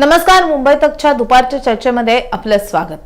नमस्कार मुंबई तकच्या दुपारच्या चर्चेमध्ये आपलं स्वागत.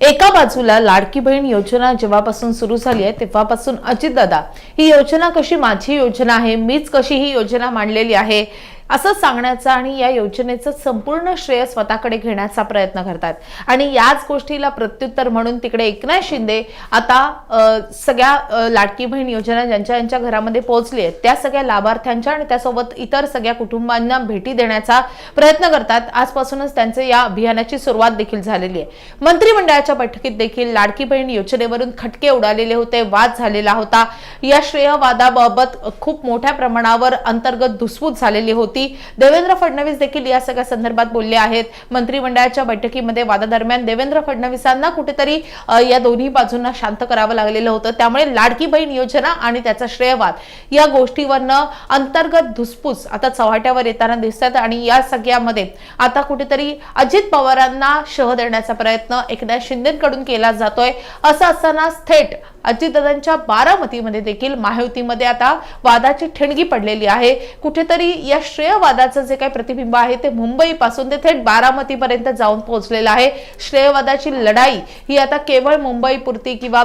एका बाजूला लाडकी बहीण योजना जेव्हापासून सुरू झाली आहे तेव्हापासून अजितदादा ही योजना कशी माझी योजना आहे मीच कशी ही योजना मांडलेली आहे असं सांगण्याचा आणि या योजनेचं संपूर्ण श्रेय स्वतःकडे घेण्याचा प्रयत्न करतात. आणि याच गोष्टीला प्रत्युत्तर म्हणून तिकडे एकनाथ शिंदे आता सगळ्या लाडकी बहीण योजना ज्यांच्या ज्यांच्या घरामध्ये पोहोचली आहेत त्या सगळ्या लाभार्थ्यांच्या आणि त्यासोबत इतर सगळ्या कुटुंबांना भेटी देण्याचा प्रयत्न करतात. आजपासूनच त्यांचे या अभियानाची सुरुवात देखील झालेली आहे. मंत्रिमंडळाच्या बैठकीत देखील लाडकी बहीण योजनेवरून खटके उडालेले होते वाद झालेला होता. या श्रेयवादाबाबत खूप मोठ्या प्रमाणावर अंतर्गत धुसफूस झालेली होती. देवेंद्र फडणवीस देखील या सगळ्या संदर्भात बोलले आहेत. मंत्रिमंडळाच्या बैठकीमध्ये वादादरम्यान देवेंद्र फडणवीसांना कुठेतरी या दोन्ही बाजूंना शांत करावं लागलेलं होतं. त्यामुळे लाडकी बहीण योजना आणि त्याचा श्रेयवाद या गोष्टीवरनं अंतर्गत धुसफूस आता चव्हाट्यावर येताना दिसतात आणि या सगळ्यामध्ये आता कुठेतरी अजित पवारांना शह देण्याचा प्रयत्न एकनाथ शिंदेकडून केला जातोय. असं असताना थेट अजितदादांच्या बारामतीमध्ये देखील महायुतीमध्ये आता वादाची ठिणगी पडलेली आहे. कुठेतरी या श्रेय श्रेयवादाचं जे काही प्रतिबिंब आहे ते मुंबईपासून ते थेट बारामतीपर्यंत जाऊन पोहोचलेलं आहे. श्रेयवादाची लढाई ही आता केवळ मुंबईपुरती किंवा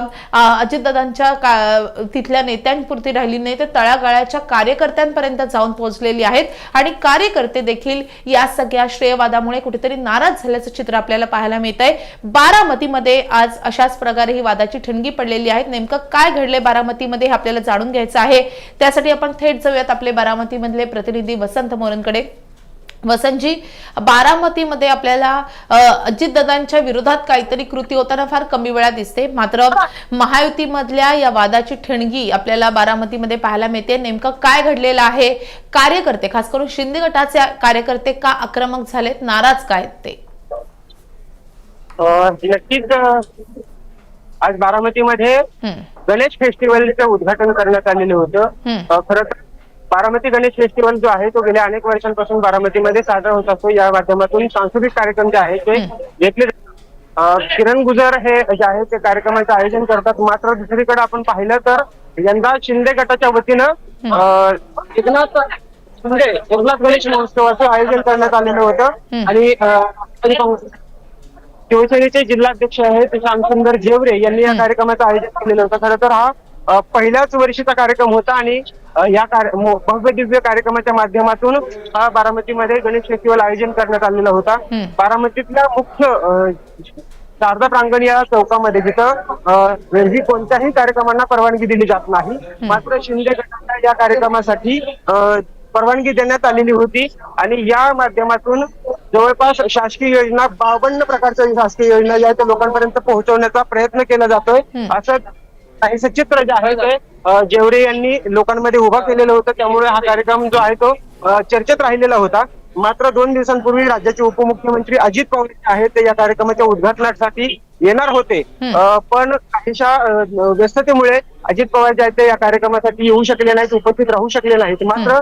अजितदादांच्या तिथल्या नेत्यांपुरती राहिली नाही तर तळागाळाच्या कार्यकर्त्यांपर्यंत जाऊन पोहोचलेली आहेत. आणि कार्यकर्ते देखील या सगळ्या श्रेयवादामुळे कुठेतरी नाराज झाल्याचं चित्र आपल्याला पाहायला मिळत आहे बारामतीमध्ये आज अशाच प्रकारे ही वादाची ठिणगी पडलेली आहे. नेमकं काय घडले बारामतीमध्ये हे आपल्याला जाणून घ्यायचं आहे. त्यासाठी आपण थेट जाऊयात आपले बारामतीमधले प्रतिनिधी वसंत मोरेंकडे. वसंतजी बारामतीमध्ये आपल्याला अजितदादांच्या विरोधात काहीतरी कृती होताना फार कमी वेळा दिसते. मात्र महायुतीमधल्या या वादाची ठिणगी आपल्याला बारामतीमध्ये पाहायला मिळते. नेमकं काय घडलेलं आहे? कार्यकर्ते खास करून शिंदे गटाचे कार्यकर्ते का आक्रमक झालेत? नाराज काय ते? नक्कीच आज बारामतीमध्ये गणेश फेस्टिवलचं उद्घाटन करण्यात आलेलं होतं. खरं तर बारामती गणेश फेस्टिवल जो आहे तो गेल्या अनेक वर्षांपासून बारामतीमध्ये साजरा होत असतो. या माध्यमातून सांस्कृतिक कार्यक्रम जे आहेत ते घेतले किरण गुजर हे जे आहे ते कार्यक्रमाचं आयोजन करतात. मात्र दुसरीकडे आपण पाहिलं तर यंदा शिंदे गटाच्या वतीनं एकनाथ शिंदे एकनाथ गणेश महोत्सवाचं आयोजन करण्यात आलेलं होतं. आणि शिवसेनेचे जिल्हाध्यक्ष आहेत श्यामसुंदर जेवरे यांनी या कार्यक्रमाचं आयोजन केलेलं होतं. खरं तर हा पहिल्याच वर्षीचा कार्यक्रम होता आणि या भव्य दिव्य कार्यक्रमाच्या माध्यमातून हा बारामतीमध्ये गणेश फेस्टिवल आयोजन करण्यात आलेला होता. बारामतीतल्या मुख्य शारदा प्रांगण या चौकामध्ये जिथं ही कोणत्याही कार्यक्रमांना परवानगी दिली जात नाही मात्र शिंदे गटाच्या या कार्यक्रमासाठी परवानगी देण्यात आलेली होती आणि या माध्यमातून जवळपास शासकीय योजना बावन्न प्रकारच्या शासकीय योजना त्या लोकांपर्यंत पोहोचवण्याचा प्रयत्न केला जातोय. असं काहीसं चित्र जे आहे ते जेवरे यांनी लोकांमध्ये उभा केलेलं होतं त्यामुळे हा कार्यक्रम जो आहे तो चर्चेत राहिलेला होता. मात्र दोन दिवसांपूर्वी राज्याचे उपमुख्यमंत्री अजित पवार जे आहेत ते या कार्यक्रमाच्या उद्घाटनासाठी येणार होते. पण काहीशा व्यस्ततेमुळे अजित पवार जे आहेत ते या कार्यक्रमासाठी येऊ शकले नाहीत उपस्थित राहू शकले नाहीत. मात्र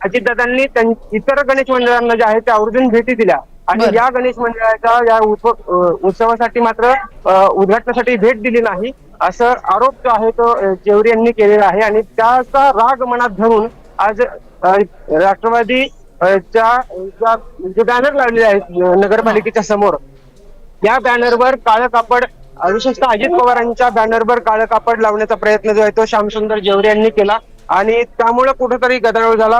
अजितदादांनी इतर गणेश मंडळांना जे आहे ते आवर्जून भेटी दिल्या. आणि. या गणेश मंडळाच्या या उत्सवासाठी मात्र उद्घाटनासाठी भेट दिली नाही. असं आरोप जो आहे तो जेवरी यांनी केलेला आहे आणि त्याचा राग मनात धरून आज राष्ट्रवादी च्या जे बॅनर लावलेले आहेत नगरपालिकेच्या समोर या बॅनरवर काळं कापड विशेषतः अजित पवारांच्या बॅनरवर काळं कापड लावण्याचा प्रयत्न जो आहे तो श्यामसुंदर जेवरे यांनी केला आणि त्यामुळे कुठेतरी गदारोळ झाला.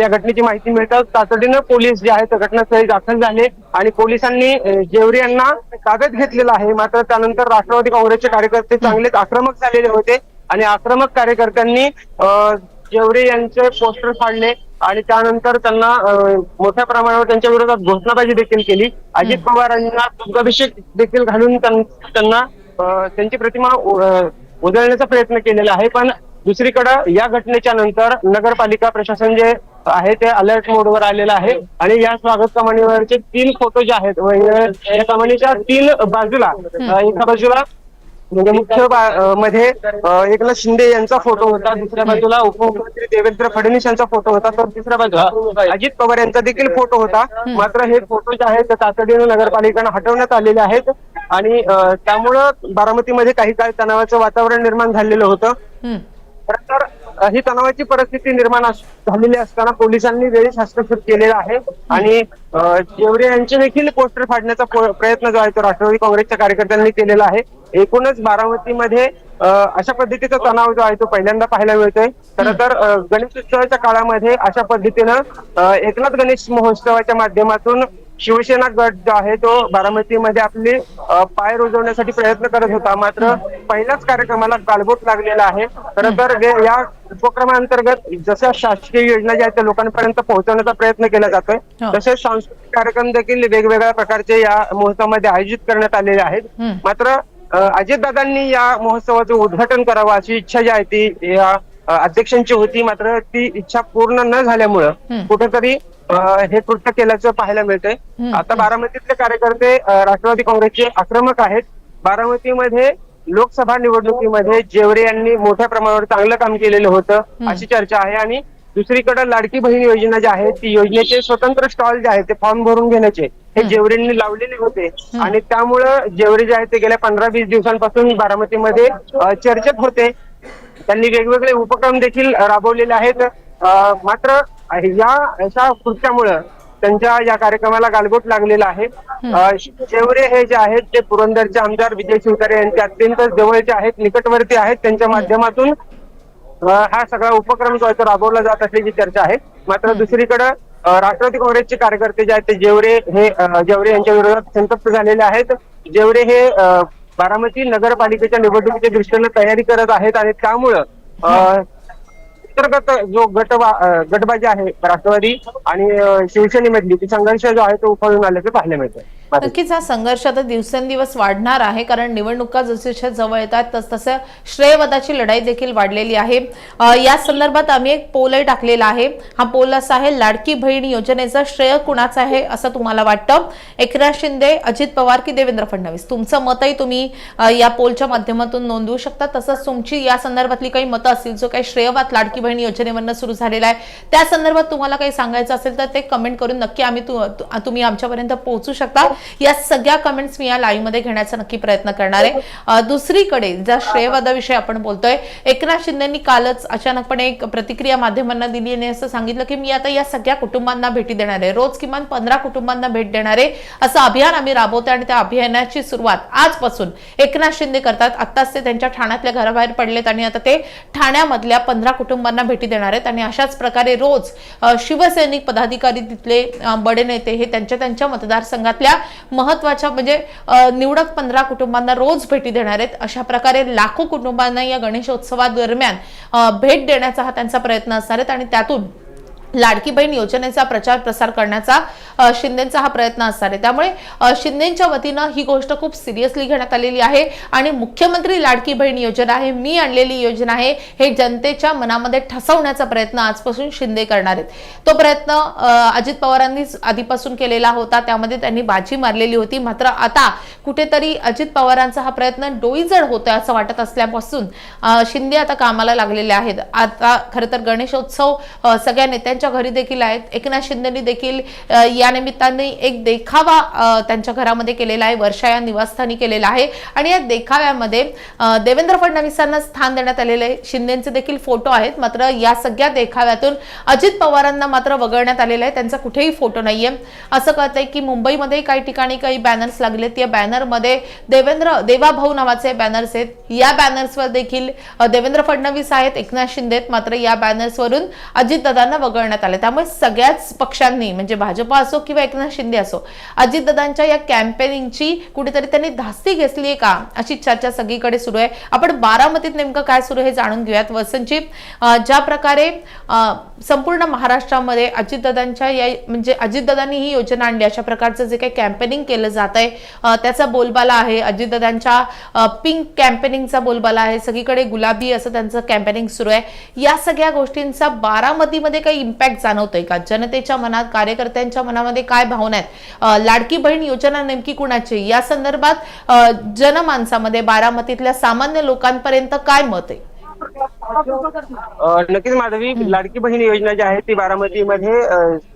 या घटनेची माहिती मिळतात तातडीनं पोलीस जे आहेत घटनास्थळी दाखल झाले आणि पोलिसांनी जेवरी जेवरे यांना ताब्यात घेतलेलं आहे. मात्र त्यानंतर राष्ट्रवादी काँग्रेसचे कार्यकर्ते चांगलेच आक्रमक झालेले होते आणि आक्रमक कार्यकर्त्यांनी जेवरे यांचे पोस्टर फाडले आणि त्यानंतर त्यांना मोठ्या प्रमाणावर त्यांच्या विरोधात घोषणाबाजी देखील केली. अजित पवारांना दुग्धाभिषेक देखील घालून त्यांना त्यांची प्रतिमा उधळण्याचा प्रयत्न केलेला आहे. पण दुसरीकडे या घटनेच्या नंतर नगरपालिका प्रशासन जे आहे ते अलर्ट मोडवर आलेलं आहे. आणि या स्वागत कमानीवरचे तीन फोटो जे आहेत या कमानीच्या तीन बाजूला एका बाजूला म्हणजे मुख्यमध्ये एकनाथ शिंदे यांचा फोटो होता दुसऱ्या बाजूला उपमुख्यमंत्री देवेंद्र फडणवीस यांचा फोटो होता तर तिसऱ्या बाजूला अजित पवार यांचा देखील फोटो होता. मात्र हे फोटो जे आहेत ते तातडीनं नगरपालिकेनं हटवण्यात आलेले आहेत. आणि त्यामुळं बारामतीमध्ये काही काळ तणावाचं वातावरण निर्माण झालेलं होतं. तर ही तणावाची परिस्थिती निर्माण झालेली असताना पोलिसांनी वेळीच हस्तक्षेप केलेला आहे. आणि अ, जेवरे यांचे देखील पोस्टर फाडण्याचा प्रयत्न जो आहे तो राष्ट्रवादी काँग्रेसच्या कार्यकर्त्यांनी केलेला आहे. एकूणच बारामतीमध्ये अशा पद्धतीचा तणाव जो आहे तो पहिल्यांदा पाहायला मिळतोय. खरं तर गणेश उत्सवाच्या काळामध्ये अशा पद्धतीनं एकनाथ गणेश महोत्सवाच्या माध्यमातून शिवसेना गट जो आहे तो बारामतीमध्ये आपले पाय रुजवण्यासाठी प्रयत्न करत होता मात्र पहिल्याच कार्यक्रमाला गालबोट लागलेला आहे खरं तर या उपक्रमांतर्गत जशा शासकीय योजना ज्या आहेत त्या लोकांपर्यंत पोहोचवण्याचा प्रयत्न केला जातोय हो. तसेच सांस्कृतिक कार्यक्रम देखील वेगवेगळ्या प्रकारचे या महोत्सवामध्ये आयोजित करण्यात आलेले आहेत. मात्र अजितदादांनी या महोत्सवाचं उद्घाटन करावं अशी इच्छा जी आहे ती या अध्यक्षांची होती मात्र ती इच्छा पूर्ण न झाल्यामुळं. कुठेतरी हे कृत्य केल्याचं पाहायला मिळतंय. आता बारामतीतले कार्यकर्ते राष्ट्रवादी काँग्रेसचे आक्रमक आहेत. बारामतीमध्ये लोकसभा निवडणुकीमध्ये जेवरे यांनी मोठ्या प्रमाणावर चांगलं काम केलेलं होतं अशी चर्चा आहे. आणि दुसरीकडे लाडकी बहीण योजना जी आहे ती योजनेचे स्वतंत्र स्टॉल जे आहेत ते फॉर्म भरून घेण्याचे हे जेवरेंनी लावलेले होते आणि त्यामुळं जेवरे जे आहेत ते गेल्या पंधरा वीस दिवसांपासून बारामतीमध्ये चर्चेत होते. त्यांनी वेगवेगळे उपक्रम देखील राबवलेले आहेत. मात्र या अशा कृत्यामुळं त्यांच्या या कार्यक्रमाला गालबोट लागलेला आहे. अ, जेवरे हे जे आहेत ते पुरंदरचे आमदार विजय शिवतारे यांचे अत्यंत जवळचे आहेत निकटवर्ती आहेत. त्यांच्या माध्यमातून हा सगळा उपक्रम जो आहे तो राबवला जात असल्याची चर्चा आहे. मात्र दुसरीकडे राष्ट्रवादी काँग्रेसचे कार्यकर्ते जे आहेत ते जेवरे हे जेवरे यांच्या विरोधात संतप्त झालेले आहेत जेवरे हे बारामती नगरपालिकेच्या निवडणुकीच्या दृष्टीने तयारी करत आहेत आणि त्यामुळं अंतर्गत जो गट गटबाजी आहे राष्ट्रवादी आणि शिवसेनेमधली ती संघर्ष जो आहे तो उफाळून आल्याचं पाहायला मिळतं नक्कीच हा संघर्ष आता दिवसेंदिवस वाढणार आहे कारण निवडणुका जसजशा जवळ येतात तस तसं श्रेयवदाची लढाई देखील वाढलेली आहे. या संदर्भात आम्ही एक पोलही टाकलेला आहे. हा पोल असा आहे लाडकी बहीण योजनेचं श्रेय कुणाचं आहे असं तुम्हाला वाटतं? एकनाथ शिंदे अजित पवार की देवेंद्र फडणवीस? तुमचं मतही तुम्ही या पोलच्या माध्यमातून नोंदवू शकता. तसंच तुमची या संदर्भातली काही मतं असतील जो काही श्रेयवाद लाडकी बहीण योजनेवरनं सुरू झालेला आहे त्या संदर्भात तुम्हाला काही सांगायचं असेल तर ते कमेंट करून नक्की आम्ही तुम्ही आमच्यापर्यंत पोहोचू शकता. या सगळ्या कमेंट्स मी या लाईव्हमध्ये घेण्याचा नक्की प्रयत्न करणार आहे. दुसरीकडे ज्या श्रेयवादाविषयी आपण बोलतोय एकनाथ शिंदेनी कालच अचानकपणे एक प्रतिक्रिया माध्यमांना दिली आणि असं सांगितलं की मी आता या सगळ्या कुटुंबांना भेटी देणार आहे. रोज किमान पंधरा कुटुंबांना भेट देणार आहे. असं अभियान आम्ही राबवतोय आणि त्या अभियानाची सुरुवात आजपासून एकनाथ शिंदे करतात. आत्ताच ते त्यांच्या ठाण्यातल्या घराबाहेर पडलेत आणि आता ते ठाण्यामधल्या पंधरा कुटुंबांना भेटी देणार आहेत. आणि अशाच प्रकारे रोज शिवसैनिक पदाधिकारी तिथले बडे नेते हे त्यांच्या त्यांच्या मतदारसंघातल्या महत्त्वाच्या म्हणजे निवडक पंधरा कुटुंबांना रोज भेटी देणार आहेत. अशा प्रकारे लाखो कुटुंबांना या गणेशोत्सवादरम्यान दरम्यान भेट देण्याचा हा त्यांचा प्रयत्न असणार आहे आणि त्यातून लाडकी बहीण योजनेचा प्रचार प्रसार करण्याचा शिंदेचा हा प्रयत्न असणार आहे. त्यामुळे शिंदेच्या वतीनं ही गोष्ट खूप सिरियसली घेण्यात आलेली आहे आणि मुख्यमंत्री लाडकी बहीण योजना आहे मी आणलेली योजना आहे हे जनतेच्या मनामध्ये ठसवण्याचा प्रयत्न आजपासून शिंदे करणार आहेत. तो प्रयत्न अजित पवारांनीच आधीपासून केलेला होता त्यामध्ये त्यांनी बाजी मारलेली होती. मात्र आता कुठेतरी अजित पवारांचा हा प्रयत्न डोईजड होतोय असं वाटत असल्यापासून शिंदे आता कामाला लागलेले आहेत. आता खरं तर गणेशोत्सव सगळ्या नेत्यांच्या घरी देखील आहेत. एकनाथ शिंदेनी देखील या निमित्ताने एक देखावा त्यांच्या घरामध्ये केलेला आहे. वर्षा या निवासस्थानी केलेला आहे. आणि या देखाव्यामध्ये देवेंद्र फडणवीसांना स्थान देण्यात आलेले आहे. शिंदेचे देखील फोटो आहेत. मात्र या सगळ्या देखाव्यातून अजित पवारांना मात्र वगळण्यात आलेलं आहे. त्यांचा कुठेही फोटो नाहीये. असं कळतंय की मुंबईमध्ये काही ठिकाणी काही बॅनर्स लागलेत. या बॅनरमध्ये देवेंद्र देवाभाऊ नावाचे बॅनर्स आहेत. या बॅनर्सवर देखील देवेंद्र फडणवीस आहेत. एकनाथ शिंदे मात्र या बॅनर्सवरून अजितदादांना वगळण्यात आले त्यामुळे सगळ्याच पक्षांनी म्हणजे भाजपा असो किंवा एकनाथ शिंदे असो अजितदादांच्या या कॅम्पेनिंगची कुठेतरी त्यांनी धास्ती घेतली आहे का अशी चर्चा सगळीकडे सुरू आहे. आपण बारामतीत नेमकं काय सुरू आहे हे जाणून घेऊयात. वसंतजी ज्या प्रकारे संपूर्ण महाराष्ट्रामध्ये अजितदादांच्या या म्हणजे अजितदादांनी ही योजना आणली अशा प्रकारचं जे काही कॅम्पेनिंग केलं जात आहे त्याचा बोलबाला आहे. अजितदादांच्या पिंक कॅम्पेनिंगचा बोलबाला आहे. सगळीकडे गुलाबी असं त्यांचं कॅम्पेनिंग सुरू आहे. या सगळ्या गोष्टींचा बारामतीमध्ये काही इम्पॅक्ट जाणवतोय का? जनतेच्या मनात कार्यकर्त्यांच्या मनामध्ये काय भावना आहेत? लाडकी बहीण योजना नेमकी कुणाची या संदर्भात जनमानसामध्ये बारामतीतल्या सामान्य लोकांपर्यंत काय मत आहे? नक्कीच माधवी लाडकी बहीण योजना जी आहे ती बारामतीमध्ये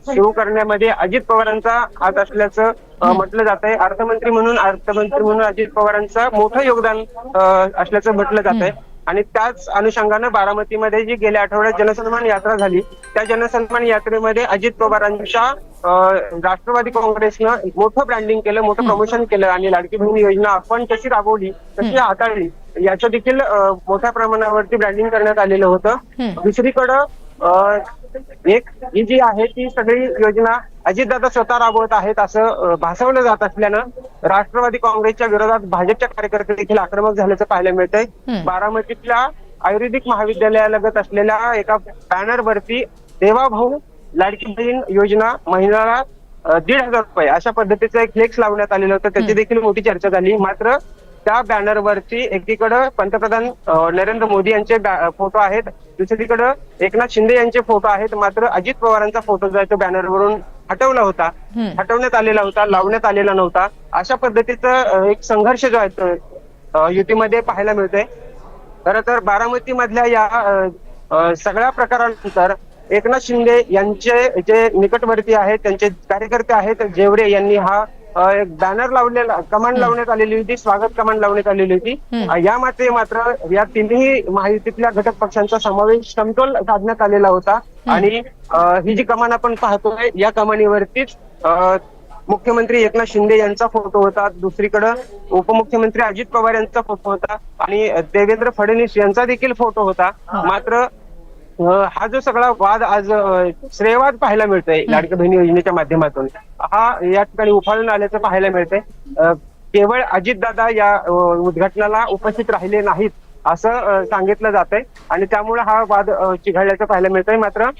सुरू करण्यामध्ये अजित पवारांचा हात असल्याचं म्हटलं जात आहे अर्थमंत्री म्हणून अर्थमंत्री म्हणून अजित पवारांचं मोठं योगदान असल्याचं म्हटलं जात आहे आणि त्याच अनुषंगानं बारामतीमध्ये जी गेल्या आठवड्यात जनसन्मान यात्रा झाली त्या जनसन्मान यात्रेमध्ये अजित पवारांच्या राष्ट्रवादी काँग्रेसनं मोठं ब्रँडिंग केलं मोठं प्रमोशन केलं आणि लाडकी बहीण योजना आपण कशी राबवली कशी हाताळली याचं देखील मोठ्या प्रमाणावरती ब्रँडिंग करण्यात आलेलं होतं. दुसरीकडं एक ही जी आहे ती सगळी योजना अजितदादा स्वतः राबवत आहेत असं भासवलं जात असल्यानं राष्ट्रवादी काँग्रेसच्या विरोधात भाजपच्या कार्यकर्ते देखील आक्रमक झाल्याचं पाहायला मिळतंय. बारामतीतल्या आयुर्वेदिक महाविद्यालयालगत असलेल्या एका बॅनर वरती देवाभाऊ लाडकी बहीण योजना महिन्याला दीड हजार रुपये अशा पद्धतीचं एक फ्लेक्स लावण्यात आलेलं होतं. त्याची देखील मोठी चर्चा झाली. मात्र त्या बॅनरवरती एकीकडं पंतप्रधान नरेंद्र मोदी यांचे फोटो आहेत. दुसरीकडं एकनाथ शिंदे यांचे फोटो आहेत. मात्र अजित पवारांचा फोटो जो आहे तो बॅनरवरून हटवला होता. हटवण्यात आलेला होता लावण्यात आलेला नव्हता. अशा पद्धतीचा एक संघर्ष जो आहे तो युतीमध्ये पाहायला मिळतोय. खरं तर बारामती मधल्या या सगळ्या प्रकारानंतर एकनाथ शिंदे यांचे जे निकटवर्ती आहेत त्यांचे कार्यकर्ते आहेत जेवरे यांनी हा एक बॅनर लावलेला कमांड लावण्यात आलेली होती स्वागत कमांड लावण्यात आलेली होती. यामध्ये मात्र या तिन्ही महायुतीतल्या घटक पक्षांचा समावेश समतोल साधण्यात आलेला होता. आणि ही जी कमान आपण पाहतोय या कमानीवरतीच मुख्यमंत्री एकनाथ शिंदे यांचा फोटो होता. दुसरीकडं उपमुख्यमंत्री अजित पवार यांचा फोटो होता. आणि देवेंद्र फडणवीस यांचा देखील फोटो होता. मात्र हा जो सगळा वाद आज श्रेयवाद पाहायला मिळतोय लाडकी बहिणी योजनेच्या माध्यमातून. हा या ठिकाणी उफाळून आल्याचं पाहायला मिळतंय. केवळ अजितदादा या उद्घाटनाला उपस्थित राहिले नाहीत असं सांगितलं जातंय आणि त्यामुळे हा वाद चिघळल्याचं पाहायला मिळतंय. मात्र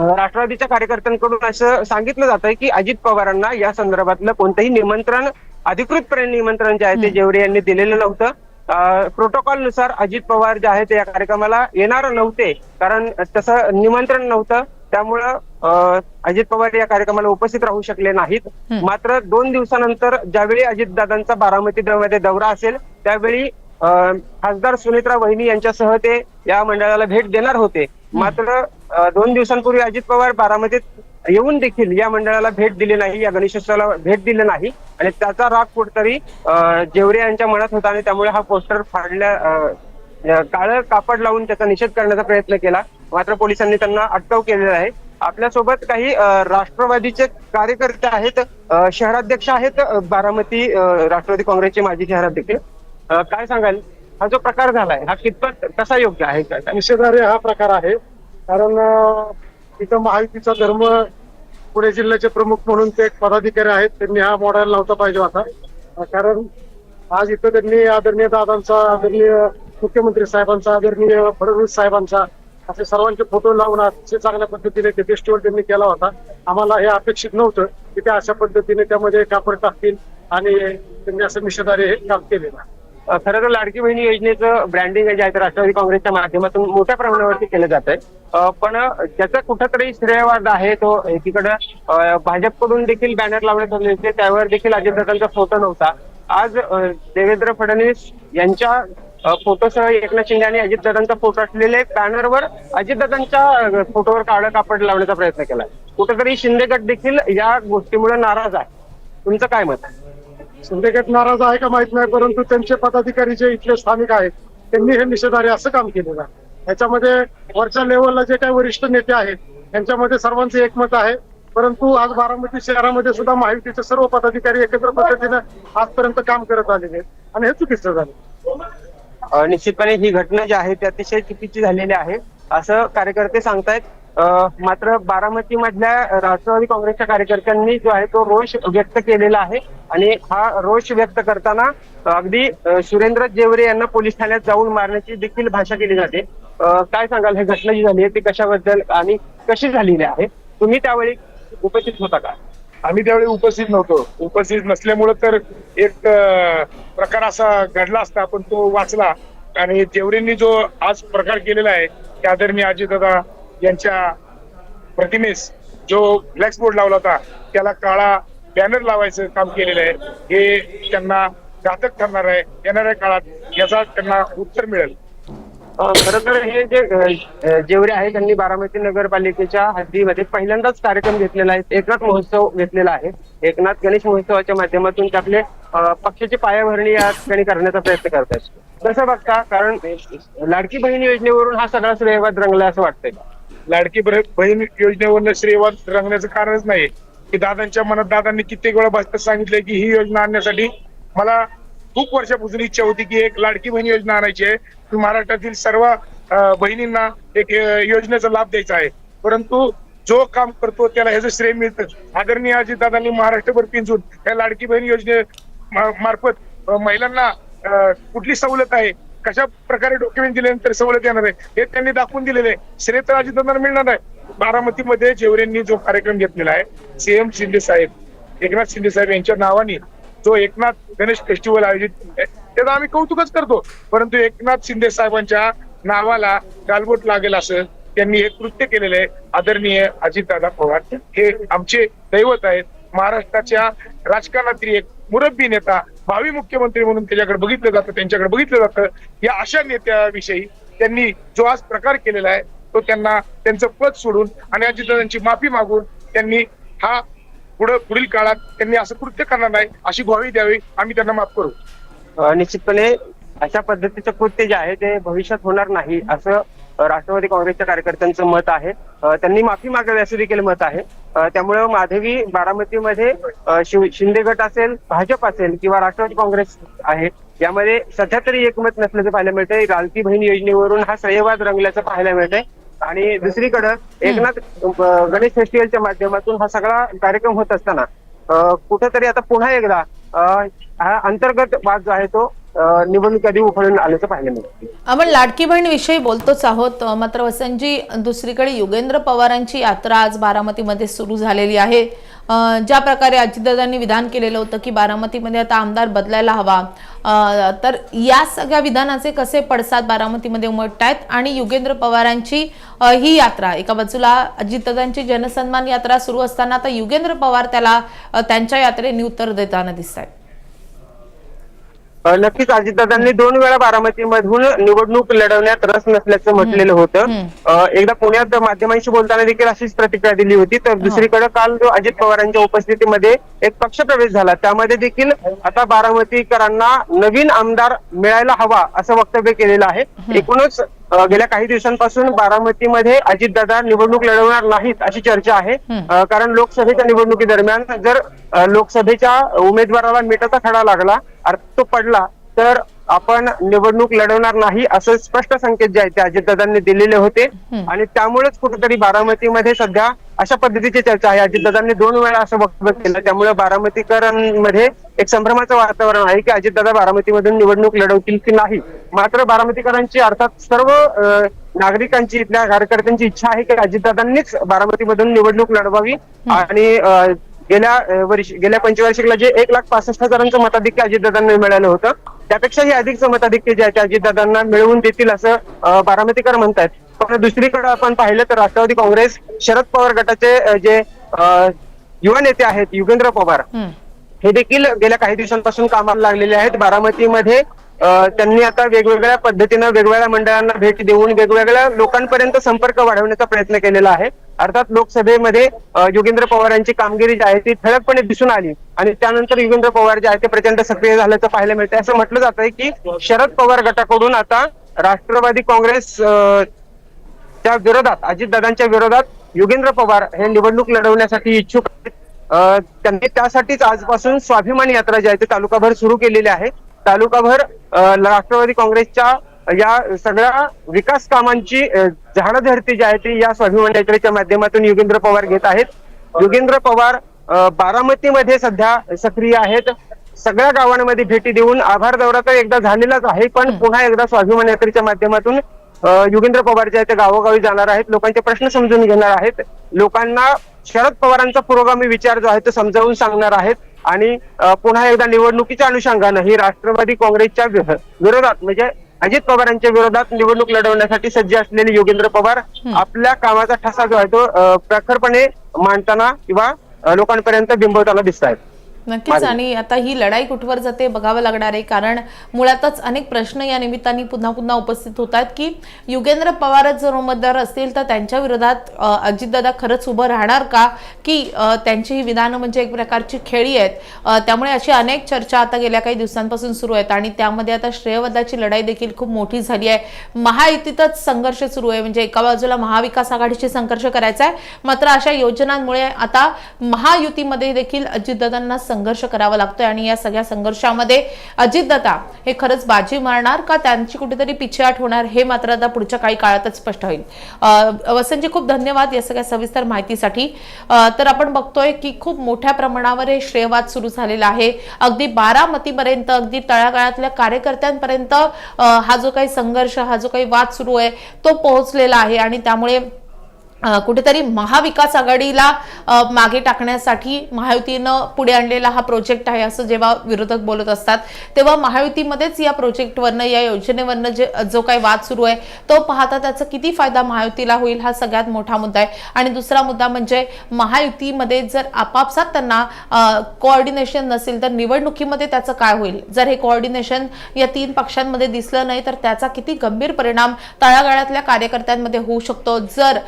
राष्ट्रवादीच्या कार्यकर्त्यांकडून असं सांगितलं जात आहे की अजित पवारांना या संदर्भातलं कोणतंही निमंत्रण अधिकृतपणे निमंत्रण जे आहे ते जेवरे यांनी दिलेलं नव्हतं प्रोटोकॉलनुसार अजित पवार जे आहे ते या कार्यक्रमाला येणार नव्हते. कारण तसं निमंत्रण नव्हतं. त्यामुळं अजित पवार या कार्यक्रमाला उपस्थित राहू शकले नाहीत. मात्र दोन दिवसानंतर ज्यावेळी अजितदादांचा बारामती मध्ये दौरा असेल त्यावेळी खासदार सुनेत्रा वहिनी यांच्यासह ते या मंडळाला भेट देणार होते. मात्र दोन दिवसांपूर्वी अजित पवार बारामतीत येऊन देखील या मंडळाला भेट दिली नाही या गणेशोत्सवाला भेट दिली नाही. आणि त्याचा राग कुठतरी जेवरे यांच्या मनात होता आणि त्यामुळे हा पोस्टर फाडल्या काळ काळं कापड लावून त्याचा निषेध करण्याचा प्रयत्न केला. मात्र पोलिसांनी त्यांना अटकाव केलेला आहे. आपल्यासोबत काही राष्ट्रवादीचे कार्यकर्ते आहेत शहराध्यक्ष आहेत बारामती राष्ट्रवादी काँग्रेसचे माजी शहराध्यक्ष. काय सांगाल? हा जो प्रकार झालाय हा कितपत कसा योग्य आहे? काय निषेधार्ह हा प्रकार आहे. कारण तिथं महायुतीचा धर्म पुणे जिल्ह्याचे प्रमुख म्हणून ते एक पदाधिकारी आहेत. त्यांनी हा मॉडेल लावता पाहिजे होता. कारण आज इथं त्यांनी आदरणीय दादांचा आदरणीय मुख्यमंत्री साहेबांचा आदरणीय फडणवीस साहेबांचा असे सर्वांचे फोटो लावून अतिशय चांगल्या पद्धतीने ते फेस्टिवल त्यांनी केला होता. आम्हाला हे अपेक्षित नव्हतं की ते अशा पद्धतीने त्यामध्ये कापड टाकतील आणि त्यांनी असं मिशनदारी हे काम केलेलं आहे. खरं तर लाडकी बहिणी योजनेचं ब्रँडिंग जे आहे राष्ट्रवादी काँग्रेसच्या माध्यमातून मोठ्या प्रमाणावरती केलं जात आहे पण त्याचा कुठंतरी श्रेयवाद आहे तो एकीकडे भाजपकडून देखील बॅनर लावण्यात आले होते. त्यावर देखील अजितदादांचा फोटो नव्हता. आज देवेंद्र फडणवीस यांच्या फोटोसह एकनाथ शिंदे आणि अजितदादांचा फोटो असलेले बॅनरवर अजितदादांच्या अं, फोटोवर काळं कापड लावण्याचा प्रयत्न केला कुठेतरी शिंदे गट देखील या गोष्टीमुळे नाराज आहे. तुमचं काय मत? आहे सिंडिकेट नाराज आहे का माहीत नाही परंतु त्यांचे पदाधिकारी जे इथले स्थानिक आहेत त्यांनी हे निषेधार्ह असं काम केलेलं आहे. याच्यामध्ये वरच्या लेवलला जे काही वरिष्ठ नेते आहेत त्यांच्यामध्ये सर्वांचं एकमत आहे. परंतु आज बारामती शहरामध्ये सुद्धा महायुतीचे सर्व पदाधिकारी एकत्र पद्धतीने आजपर्यंत काम करत आलेले आहेत. आणि हे चुकीचं झालं. निश्चितपणे ही घटना जी आहे ती अतिशय चुकीची झालेली आहे. असं कार्यकर्ते सांगतायत मात्र बारामती मधल्या राष्ट्रवादी काँग्रेसच्या कार्यकर्त्यांनी जो आहे तो रोष व्यक्त केलेला आहे. आणि हा रोष व्यक्त करताना अगदी सुरेंद्र जेवरे यांना पोलीस ठाण्यात जाऊन मारण्याची देखील भाषा केली जाते. काय सांगाल? ही घटना जी झाली आहे ती कशाबद्दल आणि कशी झालेली आहे? तुम्ही त्यावेळी उपस्थित होता का? आम्ही त्यावेळी उपस्थित नव्हतो. उपस्थित नसल्यामुळं तर एक प्रकार असा घडला असता. पण तो वाचला. आणि जेवरेंनी जो आज प्रकार केलेला आहे त्या आदरणीय अजितदादा यांच्या प्रतिमेस जो ब्लॅक बोर्ड लावला होता त्याला काळा बॅनर लावायचं काम केलेलं आहे. हे त्यांना घातक ठरणार आहे. येणाऱ्या काळात याचा त्यांना उत्तर मिळेल. खर खरं तर हे जे जेवरे जेवढे आहे त्यांनी बारामती नगरपालिकेच्या हद्दीमध्ये पहिल्यांदाच कार्यक्रम घेतलेला आहे. एकनाथ महोत्सव घेतलेला आहे. एकनाथ गणेश महोत्सवाच्या माध्यमातून ते आपले पक्षाची पायाभरणी या ठिकाणी करण्याचा प्रयत्न करत आहेत कसं बघता? कारण लाडकी बहीण योजनेवरून हा सगळा श्रेयवाद रंगला असं वाटतंय. लाडकी बहीण योजनेवरनं श्रेयवाद रंगण्याचं कारणच नाही. की दादांच्या मनात दादांनी कित्येक वेळा भाषणात सांगितलंय की ही योजना आणण्यासाठी मला खूप वर्षापासून इच्छा होती की एक लाडकी बहीण योजना आणायची आहे. महाराष्ट्रातील सर्व बहिणींना एक योजनेचा लाभ द्यायचा आहे. परंतु जो काम करतो त्याला ह्याचं श्रेय मिळतं. आदरणीय अजितदादांनी महाराष्ट्रभर पिंजून या लाडकी बहीण योजने मार्फत महिलांना कुठली सवलत आहे? कशा प्रकारे डॉक्युमेंट दिल्यानंतर सवलत येणार आहे हे त्यांनी दाखवून दिलेले आहे. श्रेय तर अजितदार मिळणार आहे. बारामतीमध्ये जेवरेंनी जो कार्यक्रम घेतलेला आहे सीएम शिंदे साहेब एकनाथ शिंदे साहेब यांच्या नावाने जो एकनाथ गणेश फेस्टिवल आयोजित केलं त्याचं आम्ही कौतुकच करतो. परंतु एकनाथ शिंदे साहेबांच्या नावाला गालबोट लागेल असं त्यांनी हे कृत्य केलेलं आहे. आदरणीय अजितदादा पवार हे आमचे दैवत आहेत. महाराष्ट्राच्या राजकारणातील एक मुरब्बी नेता भावी मुख्यमंत्री म्हणून त्याच्याकडे बघितलं जातं त्यांच्याकडे बघितलं जातं. या अशा नेत्याविषयी त्यांनी जो आज प्रकार केलेला आहे तो त्यांना त्यांचं पद सोडून आणि अजितदादांची माफी मागून त्यांनी हा पुढे पुढील काळात त्यांनी असं कृत्य करणार नाही अशी ग्वाही द्यावी आम्ही त्यांना माफ करू. निश्चितपणे अशा पद्धतीचं कृत्य जे आहे ते भविष्यात होणार नाही असं राष्ट्रवादी काँग्रेसच्या कार्यकर्त्यांचं मत आहे. त्यांनी माफी मागावी असं देखील मत आहे. त्यामुळे माधवी बारामतीमध्ये शिंदे गट असेल भाजप असेल किंवा राष्ट्रवादी काँग्रेस आहे यामध्ये सध्या तरी एकमत नसल्याचं पाहायला मिळतंय. लालकी बहीण योजनेवरून हा श्रेयवाद रंगल्याचं पाहायला मिळतंय. आणि दुसरीकडं एकनाथ गणेश फेस्टिवलच्या माध्यमातून हा सगळा कार्यक्रम होत असताना कुठेतरी आता पुन्हा एकदा हा अंतर्गत वाद जो आहे तो निवडणूक आधी उफळून आल्याचं पाहायला मिळतं आपण लाडकी बहीण विषयी बोलतोच आहोत. मात्र वसंतजी दुसरीकडे युगेंद्र पवारांची यात्रा आज बारामतीमध्ये सुरू झालेली आहे. ज्या प्रकारे अजितदादांनी विधान केलेलं होतं की बारामतीमध्ये आता आमदार बदलायला हवा. तर या सगळ्या विधानाचे कसे पडसाद बारामतीमध्ये उमटतायत आणि युगेंद्र पवारांची ही यात्रा एका बाजूला अजितदादांची जनसन्मान यात्रा सुरू असताना आता युगेंद्र पवार त्याला त्यांच्या यात्रेने उत्तर देताना दिसत आहेत नक्कीच अजितदादांनी दोन वेळा बारामतीमधून निवडणूक लढवण्यात रस नसल्याचं म्हटलेलं होतं. एकदा पुण्यात माध्यमांशी बोलताना देखील अशीच प्रतिक्रिया दिली होती. तर दुसरीकडे काल जो अजित पवारांच्या उपस्थितीमध्ये एक पक्षप्रवेश झाला. त्यामध्ये देखील आता बारामतीकरांना नवीन आमदार मिळायला हवा असं वक्तव्य केलेलं आहे. एकूणच गेल्या काही दिवसांपासून बारामतीमध्ये अजितदादा निवडणूक लढवणार नाहीत अशी चर्चा आहे. कारण लोकसभेच्या निवडणुकीदरम्यान जर लोकसभेच्या उमेदवाराला मिठाचा खडा लागला तो पडला तर आपण निवडणूक लढवणार नाही असं स्पष्ट संकेत जे आहेत ते अजितदादांनी दिलेले होते. आणि त्यामुळेच कुठेतरी बारामतीमध्ये सध्या अशा पद्धतीची चर्चा आहे. अजितदादांनी दोन वेळा असं वक्तव्य केलं. त्यामुळे बारामतीकरांमध्ये एक संभ्रमाचं वातावरण आहे की अजितदादा बारामतीमधून निवडणूक लढवतील की नाही. मात्र बारामतीकरांची अर्थात सर्व नागरिकांची इथल्या कार्यकर्त्यांची इच्छा आहे की अजितदादांनीच बारामतीमधून निवडणूक लढवावी. आणि गेल्या वर्षी गेल्या पंचवार्षिकला जे एक लाख पासष्ट हजारांचं मताधिक्य अजितदादांना मिळालं होतं. त्यापेक्षाही अधिकचं जे आहे ते अजितदादांना मिळवून देतील असं बारामतीकर म्हणतात पण दुसरीकडे आपण पाहिलं तर राष्ट्रवादी काँग्रेस शरद पवार गटाचे जे युवा नेते आहेत युगेंद्र पवार. हे देखील गेल्या काही दिवसांपासून कामाला लागलेले आहेत बारामतीमध्ये त्यांनी आता वेगवेगळ्या पद्धतीनं वेगवेगळ्या मंडळांना भेट देऊन वेगवेगळ्या लोकांपर्यंत संपर्क वाढवण्याचा प्रयत्न केलेला आहे. अर्थात लोकसभेमध्ये योगेंद्र पवार यांची कामगिरी जी आहे ती ठळकपणे दिसून आली. आणि त्यानंतर योगेंद्र पवार जे आहे ते प्रचंड सक्रिय झाल्याचं पाहायला मिळतंय. असं म्हटलं जात आहे की शरद पवार गटाकडून आता राष्ट्रवादी काँग्रेस अं, त्या विरोधात अजितदादांच्या विरोधात योगेंद्र पवार हे निवडणूक लढवण्यासाठी इच्छुक आहेत. त्यांनी त्यासाठीच आजपासून स्वाभिमान यात्रा जी आहे ती तालुकाभर सुरू केलेली आहे. तालुकाभर राष्ट्रवादी काँग्रेसच्या या सगळ्या विकास कामांची अं, झाडाझडती जी आहे ती या स्वाभिमानी यात्रेच्या माध्यमातून योगेंद्र पवार घेत आहेत. योगेंद्र पवार बारामतीमध्ये सध्या सक्रिय आहेत. सगळ्या गावांमध्ये भेटी देऊन आभार दौरा तर एकदा झालेलाच आहे पण पुन्हा एकदा स्वाभिमान यात्रेच्या माध्यमातून योगेंद्र पवार जे आहेत ते गावोगावी जाणार आहेत. लोकांचे प्रश्न समजून घेणार आहेत. लोकांना शरद पवारांचा पुरोगामी विचार जो आहे तो समजावून सांगणार आहेत. आणि पुन्हा एकदा निवडणुकीच्या अनुषंगानं ही राष्ट्रवादी काँग्रेसच्या विरोधात म्हणजे अजित पवारांच्या विरोधात निवडणूक लढवण्यासाठी सज्ज असलेले योगेंद्र पवार आपल्या कामाचा ठसा जो आहे तो प्रखरपणे मांडताना किंवा लोकांपर्यंत बिंबवताना दिसत आहेत नक्कीच. आणि आता ही लढाई कुठवर जाते बघावं लागणार आहे. कारण मुळातच अनेक प्रश्न या निमित्ताने पुन्हा पुन्हा उपस्थित होत आहेत की युगेंद्र पवारच जर उमेदवार असतील तर त्यांच्या विरोधात अजितदादा खरंच उभं राहणार का? की त्यांची ही विधानं म्हणजे एक प्रकारची खेळी आहेत. त्यामुळे अशी अनेक चर्चा आता गेल्या काही दिवसांपासून सुरू आहेत. आणि त्यामध्ये आता श्रेयवदाची लढाई देखील खूप मोठी झाली आहे. महायुतीतच संघर्ष सुरू आहे. म्हणजे एका बाजूला महाविकास आघाडीशी संघर्ष करायचा आहे. मात्र अशा योजनांमुळे आता महायुतीमध्ये देखील अजितदादांना संघर्ष करावा लागतोय आणि या सगळ्या संघर्षामध्ये अजितदादा हे खरंच बाजी मारणार का? त्यांची कुठेतरी पिछेहाट होणार हे मात्र आता पुढच्या काही काळातच स्पष्ट होईल. वसंतजी खूप धन्यवाद या सगळ्या सविस्तर माहितीसाठी. तर आपण बघतोय की खूप मोठ्या प्रमाणावर हे श्रेयवाद सुरू झालेला आहे. अगदी बारामतीपर्यंत अगदी तळागाळातल्या कार्यकर्त्यांपर्यंत हा जो काही संघर्ष हा जो काही वाद सुरू आहे तो पोहोचलेला आहे आणि त्यामुळे कुठेतरी महाविकास आघाडीला मागे टाकण्यासाठी महायुतीनं पुढे आणलेला हा प्रोजेक्ट आहे असं जेव्हा विरोधक बोलत असतात तेव्हा महायुतीमध्येच या प्रोजेक्टवरनं या योजनेवरनं जे जो काही वाद सुरू आहे तो पाहता त्याचा किती फायदा महायुतीला होईल हा सगळ्यात मोठा मुद्दा आहे. आणि दुसरा मुद्दा म्हणजे महायुतीमध्ये जर आपापसात त्यांना कोऑर्डिनेशन नसेल तर निवडणुकीमध्ये त्याचं काय होईल? जर हे कोऑर्डिनेशन या तीन पक्षांमध्ये दिसलं नाही तर त्याचा किती गंभीर परिणाम तळागाळातल्या कार्यकर्त्यांमध्ये होऊ शकतो? जर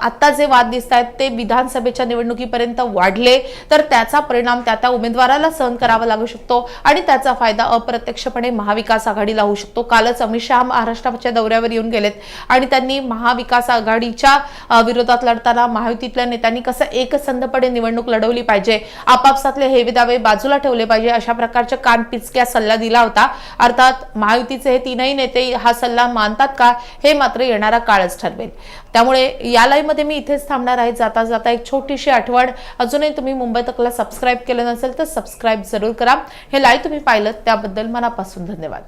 आत्ता आता जे वाद दिसत आहेत ते विधानसभेच्या निवडणुकीपर्यंत वाढले. तर त्याचा परिणाम त्या त्या उमेदवाराला सहन करावा लागू शकतो आणि त्याचा फायदा अप्रत्यक्षपणे महाविकास आघाडीला होऊ शकतो. कालच अमित शहा महाराष्ट्राच्या दौऱ्यावर येऊन गेलेत आणि त्यांनी महाविकास आघाडीच्या विरोधात लढताना महायुतीतल्या नेत्यांनी कसं एकसंधपणे निवडणूक लढवली पाहिजे आपापसातले हेवे दावे बाजूला ठेवले पाहिजे अशा प्रकारच्या कान पिचक्या सल्ला दिला होता. अर्थात महायुतीचे हे तीनही नेते हा सल्ला मानतात का हे मात्र येणारा काळच ठरवेल. त्यामुळे या लाईव्हमध्ये मी इथेच थांबणार आहे. जाता जाता एक छोटीशी आठवण. अजूनही तुम्ही मुंबई तकला सबस्क्राईब केलं नसेल तर सबस्क्राईब जरूर करा. हे लाईव्ह तुम्ही पाहिलं त्याबद्दल मनापासून धन्यवाद.